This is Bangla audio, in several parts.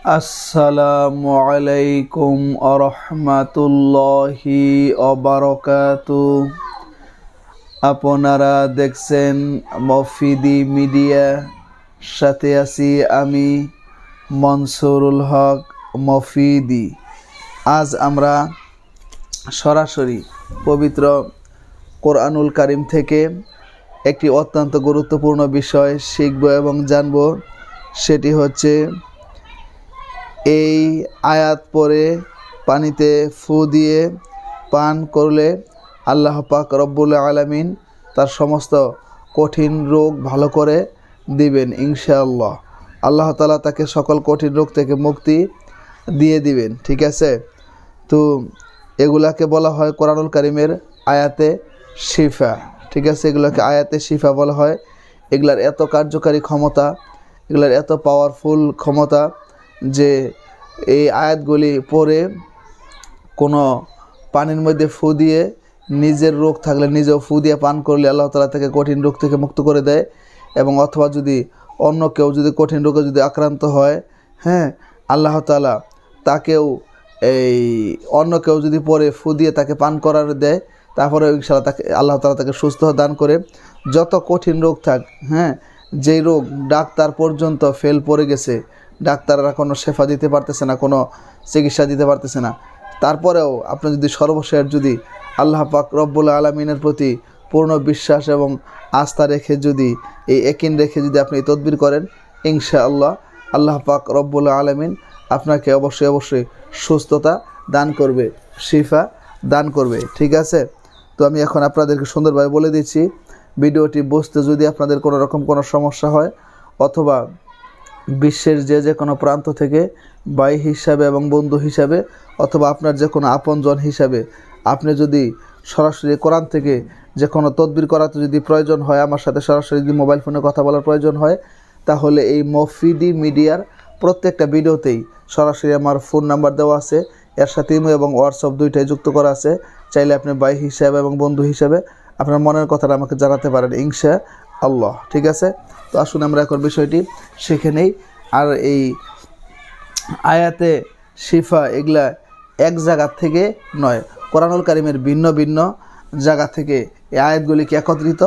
আসসালামু আলাইকুম আরহামাতুল্লাহি অবারকাতু আপনারা দেখছেন মফিদি মিডিয়া, সাথে আছি আমি মনসুরুল হক মফিদি। আজ আমরা সরাসরি পবিত্র কোরআনুল কারিম থেকে একটি অত্যন্ত গুরুত্বপূর্ণ বিষয় শিখব এবং জানব, সেটি হচ্ছে এই আয়াত পরে পানিতে ফু দিয়ে পান করলে আল্লাহ পাক রব্বুল আলামিন তার সমস্ত কঠিন রোগ ভালো করে দিবেন ইনশাআল্লাহ। আল্লাহ তালা তাকে সকল কঠিন রোগ থেকে মুক্তি দিয়ে দিবেন, ঠিক আছে? তো এগুলাকে বলা হয় কোরআনুল কারিমের আয়াতে শিফা, ঠিক আছে? এগুলোকে আয়াতে শিফা বলা হয়। এগুলার এত কার্যকারী ক্ষমতা, এগুলার এত পাওয়ারফুল ক্ষমতা যে এই আয়াতগুলি পড়ে কোনো পানির মধ্যে ফু দিয়ে নিজের রোগ থাকলে নিজেও ফু দিয়ে পান করলে আল্লাহ তালা তাকে কঠিন রোগ থেকে মুক্ত করে দেয় এবং অথবা যদি অন্য কেউ যদি কঠিন রোগে যদি আক্রান্ত হয় হ্যাঁ আল্লাহ তালা তাকেও এই অন্য কেউ যদি পরে ফু দিয়ে তাকে পান করার দেয়, তারপরে ইনশাল্লাহ তাকে, আল্লাহ তালা তাকে সুস্থ দান করে। যত কঠিন রোগ থাক হ্যাঁ যেই রোগ ডাক্তার পর্যন্ত ফেল পড়ে গেছে ডাক্তাররা কোনো শেফা দিতে পারতেছে না, কোনো চিকিৎসা দিতে পারতেছে না। তারপরেও আপনি যদি সর্বশেষ যদি আল্লাহ পাক রব্বুল আলমিনের প্রতি পূর্ণ বিশ্বাস এবং আস্থা রেখে যদি, এই একিন রেখে যদি আপনি তদবির করেন ইনশা আল্লাহ আল্লাহ পাক রব্বুল আলমিন আপনাকে অবশ্যই অবশ্যই সুস্থতা দান করবে, শিফা দান করবে। ঠিক আছে? তো আমি এখন আপনাদেরকে সুন্দরভাবে বলে দিচ্ছি, ভিডিওটি বুঝতে যদি আপনাদের কোনো রকম কোনো সমস্যা হয় অথবা বিশ্বের যে যে কোনো প্রান্ত থেকে ভাই হিসাবে এবং বন্ধু হিসাবে অথবা আপনার যে কোনো আপনজন হিসাবে আপনি যদি সরাসরি কোরআন থেকে যে কোনো তদবির করাতে যদি প্রয়োজন হয়, আমার সাথে সরাসরি যদি মোবাইল ফোনে কথা বলার প্রয়োজন হয়, তাহলে এই মফিডি মিডিয়ার প্রত্যেকটা ভিডিওতেই সরাসরি আমার ফোন নাম্বার দেওয়া আছে। এর সাথে ইমো এবং হোয়াটসঅ্যাপ দুইটাই যুক্ত করা আছে। চাইলে আপনি ভাই হিসাবে এবং বন্ধু হিসাবে আপনার মনের কথাটা আমাকে জানাতে পারেন, ইনশা আল্লাহ, ঠিক আছে? তো আসুন আমরা এখন বিষয়টি শিখে নেই। আর এই আয়াতে শিফা এগুলা এক জায়গা থেকে নয়, কোরআনুল কারিমের ভিন্ন ভিন্ন জায়গা থেকে এই আয়াতগুলিকে একত্রিত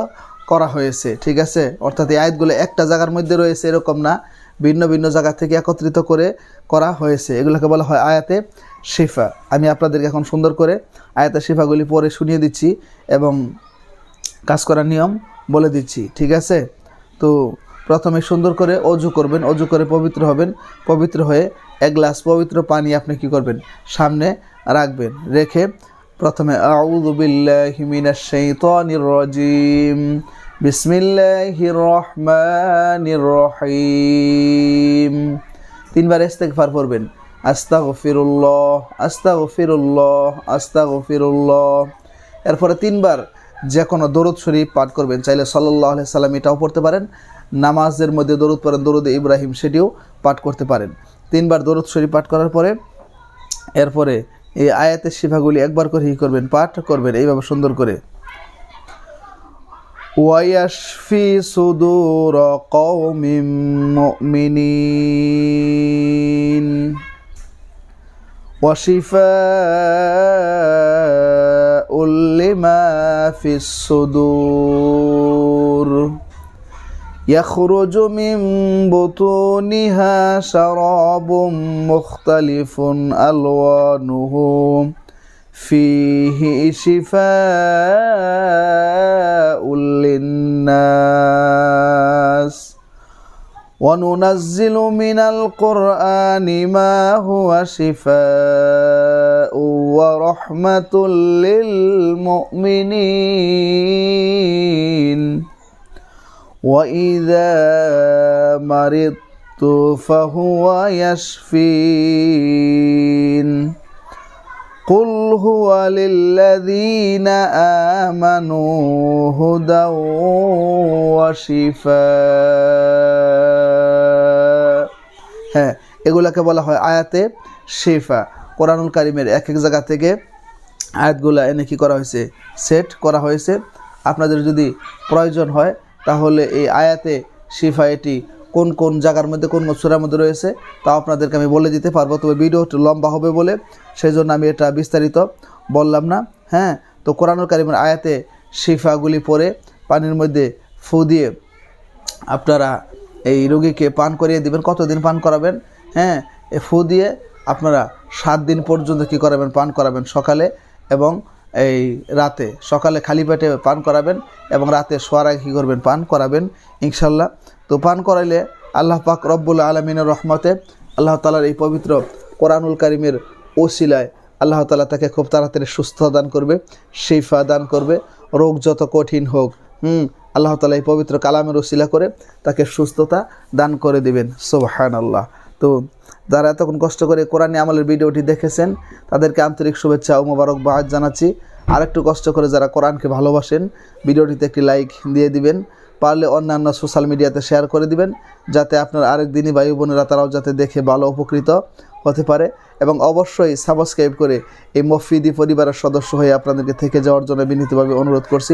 করা হয়েছে, ঠিক আছে? অর্থাৎ এই আয়াতগুলো একটা জায়গার মধ্যে রয়েছে, এরকম না। ভিন্ন ভিন্ন জায়গা থেকে একত্রিত করে করা হয়েছে। এগুলোকে বলা হয় আয়াতে শিফা। আমি আপনাদেরকে এখন সুন্দর করে আয়াতে শিফাগুলি পরে শুনিয়ে দিচ্ছি এবং কাজ করার নিয়ম বলে দিচ্ছি, ঠিক আছে? তো প্রথমে সুন্দর করে অজু করবেন, অজু করে পবিত্র হবেন, পবিত্র হয়ে এক গ্লাস পবিত্র পানি আপনি কি করবেন? সামনে রাখবেন, রেখে প্রথমে রাজিম। বিসমিল্লাহির রহমানির রহিম। তিনবার ইস্তেগফার পড়বেন। আস্তাগফিরুল্লাহ আস্তাগফিরুল্লাহ আস্তাগফিরুল্লাহ। এরপরে তিনবার যে কোনো দরুদ শরীফ পাঠ করবেন, চাইলে সাল্লাহ সাল্লাম এটাও পড়তে পারেন। নামাজের মধ্যে দরুদ পড়েন, দরুদ ইব্রাহিম সেটিও পাঠ করতে পারেন। তিনবার দরুদ শরীফ পাঠ করার পরে, এরপরে এই আয়াতের শিফাগুলি একবার করে কী করবেন, পাঠ করবেন, এইভাবে সুন্দর করে। ওয়াইয়াশফি সুদুর কওমিম ওয়াশিফা উল্লিমা في الصدور يخرج من بطونها شراب مختلف الوانه فيه شفاء للناس وننزل من القرآن ما هو شفاء ورحمة للمؤمنين. وإذا مرضت فهو يشفين. قل هو للذين آمنوا هدى وشفاء হ্যাঁ এগুলাকে বলা হয় আয়াতে শেফা কোরআনুল কারিমের এক এক জায়গা থেকে আয়াতগুলো এনে কি করা হয়েছে সেট করা হয়েছে আপনাদের যদি প্রয়োজন হয় তাহলে এই আয়াতে শিফা এটি কোন কোন জায়গার মধ্যে, কোন সুরার মধ্যে রয়েছে, তাও আপনাদেরকে আমি বলে দিতে পারব। তবে ভিডিও একটু লম্বা হবে বলে সেই জন্য আমি এটা বিস্তারিত বললাম না। হ্যাঁ তো কোরআনুল কারিমের আয়াতে শিফাগুলি পরে পানির মধ্যে ফু দিয়ে আপনারা এই রোগীকে পান করিয়ে দিবেন। কতদিন পান করাবেন? হ্যাঁ এ ফু দিয়ে আপনারা সাত দিন পর্যন্ত কি করাবেন? পান করাবেন সকালে এবং এই রাতে সকালে খালি পেটে পান করাবেন এবং রাতে শোয়ার আগে কী করবেন? পান করাবেন ইনশাল্লাহ তো পান করাইলে আল্লাহ পাক রব্বুল আলমিনের রহমতে আল্লাহ তালার এই পবিত্র কোরআনুল কারিমের ওসিলায় আল্লাহ তালা তাকে খুব তাড়াতাড়ি সুস্থ দান করবে, শিফা দান করবে, রোগ যত কঠিন হোক, হুম, আল্লাহ তালা এই পবিত্র কালামের ওসিলা করে তাকে সুস্থতা দান করে দিবেন। সোবাহান আল্লাহ তো যারা এতক্ষণ কষ্ট করে কোরআনী আমলের ভিডিওটি দেখেছেন, তাদেরকে আন্তরিক শুভেচ্ছা ও মোবারকবাদ জানাচ্ছি। আরেকটু কষ্ট করে যারা কোরআনকে ভালোবাসেন, ভিডিওটিতে একটি লাইক দিয়ে দিবেন, পারলে অন্যান্য সোশ্যাল মিডিয়াতে শেয়ার করে দিবেন, যাতে আপনার আরেক দিনই ভাই বোনেরা তারাও যাতে দেখে ভালো উপকৃত হতে পারে। এবং অবশ্যই সাবস্ক্রাইব করে এই মফিদি পরিবারের সদস্য হয়ে আপনাদেরকে থেকে যাওয়ার জন্য বিনীতভাবে অনুরোধ করছি।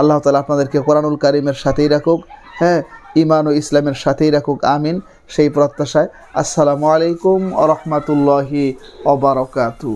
আল্লাহ তালা আপনাদেরকে কোরআনুল কারিমের সাথেই রাখুক। হ্যাঁ ইমান ও ইসলামের সাথেই রাখুক আমিন। সেই প্রত্যাশায় আসসালামু আলাইকুম আ রহমতুল্লাহি অবরকাতু